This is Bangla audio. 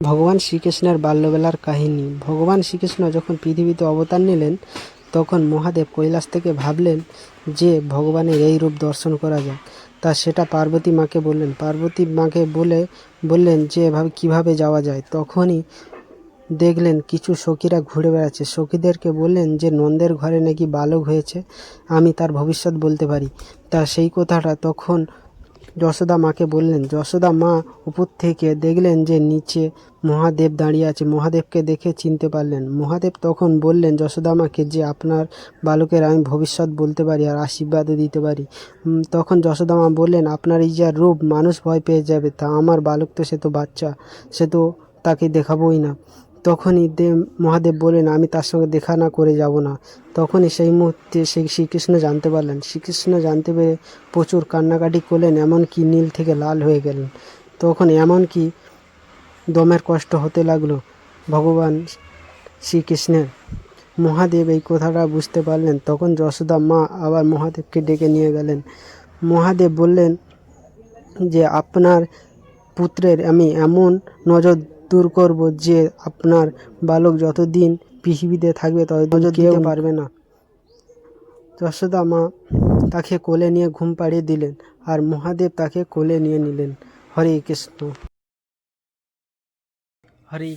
ভগবান শ্রীকৃষ্ণের বাল্যবেলার কাহিনী। ভগবান শ্রীকৃষ্ণ যখন পৃথিবীতে অবতার নিলেন, তখন মহাদেব কৈলাস থেকে ভাবলেন যে ভগবানের এই রূপ দর্শন করা যায় তা সেটা পার্বতী মাকে বললেন। পার্বতী মাকে বলে, বললেন যে এভাবে কীভাবে যাওয়া যায়? তখনই দেখলেন কিছু সখীরা ঘুরে বেড়াচ্ছে। সখীদেরকে বললেন যে, নন্দের ঘরে নাকি বালক হয়েছে, আমি তার ভবিষ্যৎ বলতে পারি। তা সেই কথাটা তখন যশোদা মাকে বললেন, যশোদা মা উপর থেকে দেখলেন যে নিচে মহাদেব দাঁড়িয়ে আছে। মহাদেবকে দেখে চিনতে পারলেন। মহাদেব তখন বললেন, যশোদা মাকে যে আপনার বালকের আমি ভবিষ্যৎ বলতে পারি আর আশীর্বাদও দিতে পারি। তখন যশোদা মা বললেন, আপনার এই যা রূপ, মানুষ ভয় পেয়ে যাবে। তা আমার বালক তো, সে তো বাচ্চা, সে তো তাকে দেখাবোই না। তখনই দেব মহাদেব বললেন, আমি তার সঙ্গে দেখা না করে যাব না। তখনই সেই মুহূর্তে সেই শ্রীকৃষ্ণ জানতে পারলেন। শ্রীকৃষ্ণ জানতে পেরে প্রচুর কান্নাকাটি করলেন, এমনকি নীল থেকে লাল হয়ে গেলেন। তখন এমনকি দমের কষ্ট হতে লাগল। ভগবান শ্রীকৃষ্ণের মহাদেব এই কথাটা বুঝতে পারলেন। তখন যশোদা মা আবার মহাদেবকে ডেকে নিয়ে গেলেন। মহাদেব বললেন যে, আপনার পুত্রের আমি এমন নজর দূর করব যে আপনার বালক যতদিন পৃথিবীতে থাকবে ততদিন কেউ পারবে না। যশোদা মা তাকে কোলে নিয়ে ঘুম পাড়িয়ে দিলেন আর মহাদেব তাকে কোলে নিয়ে নিলেন। হরে কৃষ্ণ। হরে